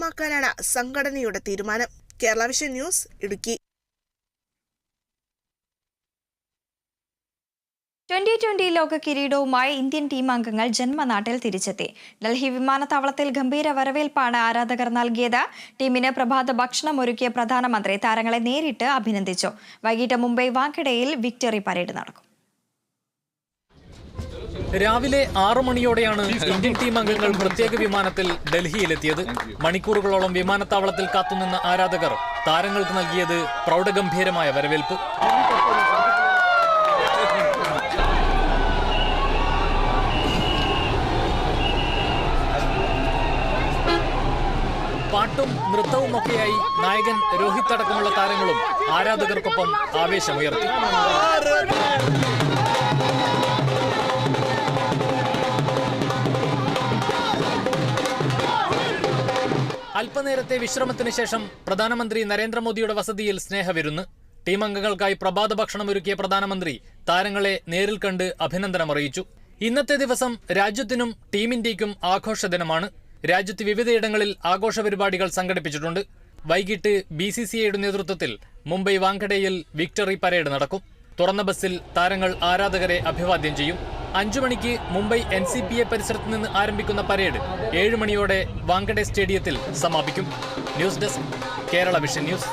ശക്തമാക്കാനാണ് സംഘടനയുടെ തീരുമാനം. Kerala Vision News Idukki. Twenty twenty ലോക കിരീടവുമായി ഇന്ത്യൻ ടീം അംഗങ്ങൾ ജന്മനാട്ടിൽ തിരിച്ചെത്തി. ഡൽഹി വിമാനത്താവളത്തിൽ ഗംഭീര വരവേൽപ്പാണ് ആരാധകർ നൽകിയത്. ടീമിന് പ്രഭാത ഭക്ഷണം ഒരുക്കിയ പ്രധാനമന്ത്രി താരങ്ങളെ നേരിട്ട് അഭിനന്ദിച്ചു. വൈകിട്ട് മുംബൈ വാങ്കഡയിൽ വിക്ടറി പരേഡ് നടക്കും. രാവിലെ ആറു മണിയോടെയാണ് ഇന്ത്യൻ ടീം അംഗങ്ങൾ പ്രത്യേക വിമാനത്തിൽ ഡൽഹിയിലെത്തിയത്. മണിക്കൂറുകളോളം വിമാനത്താവളത്തിൽ കാത്തുനിന്ന ആരാധകർ താരങ്ങൾക്ക് നൽകിയത് പ്രൗഢഗംഭീരമായ വരവേൽപ്പ്. പാട്ടും നൃത്തവുമൊക്കെയായി നായകൻ രോഹിത് അടക്കമുള്ള താരങ്ങളും ആരാധകർക്കൊപ്പം ആവേശമുയർത്തി. അല്പനേരത്തെ വിശ്രമത്തിന് ശേഷം പ്രധാനമന്ത്രി നരേന്ദ്രമോദിയുടെ വസതിയിൽ സ്നേഹവിരുന്ന്. ടീം അംഗങ്ങൾക്കായി പ്രഭാത ഭക്ഷണം ഒരുക്കിയ പ്രധാനമന്ത്രി താരങ്ങളെ നേരിൽ കണ്ട് അഭിനന്ദനം അറിയിച്ചു ഇന്നത്തെ ദിവസം രാജ്യത്തിനും ടീം ഇന്ത്യയ്ക്കും ആഘോഷ ദിനമാണ്. രാജ്യത്ത് വിവിധയിടങ്ങളിൽ ആഘോഷ പരിപാടികൾ സംഘടിപ്പിച്ചിട്ടുണ്ട്. വൈകിട്ട് ബി സി സി ഐയുടെ നേതൃത്വത്തിൽ മുംബൈ വാങ്കഡയിൽ വിക്ടറി പരേഡ് നടക്കും. തുറന്ന ബസ്സിൽ താരങ്ങൾ ആരാധകരെ അഭിവാദ്യം ചെയ്യും. അഞ്ചു മണിക്ക് Mumbai N C P A പരിസരത്ത് നിന്ന് ആരംഭിക്കുന്ന പരേഡ് ഏഴ് മണിയോടെ വാങ്കഡെ സ്റ്റേഡിയത്തിൽ സമാപിക്കും. News desk Kerala Vision News.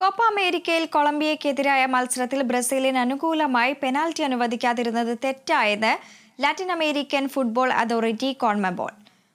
Copa അമേരിക്കയിൽ കൊളംബിയയ്ക്കെതിരായ മത്സരത്തിൽ ബ്രസീലിന് അനുകൂലമായി പെനാൽറ്റി അനുവദിക്കാതിരുന്നത് തെറ്റായെന്ന് Latin American football authority CONMEBOL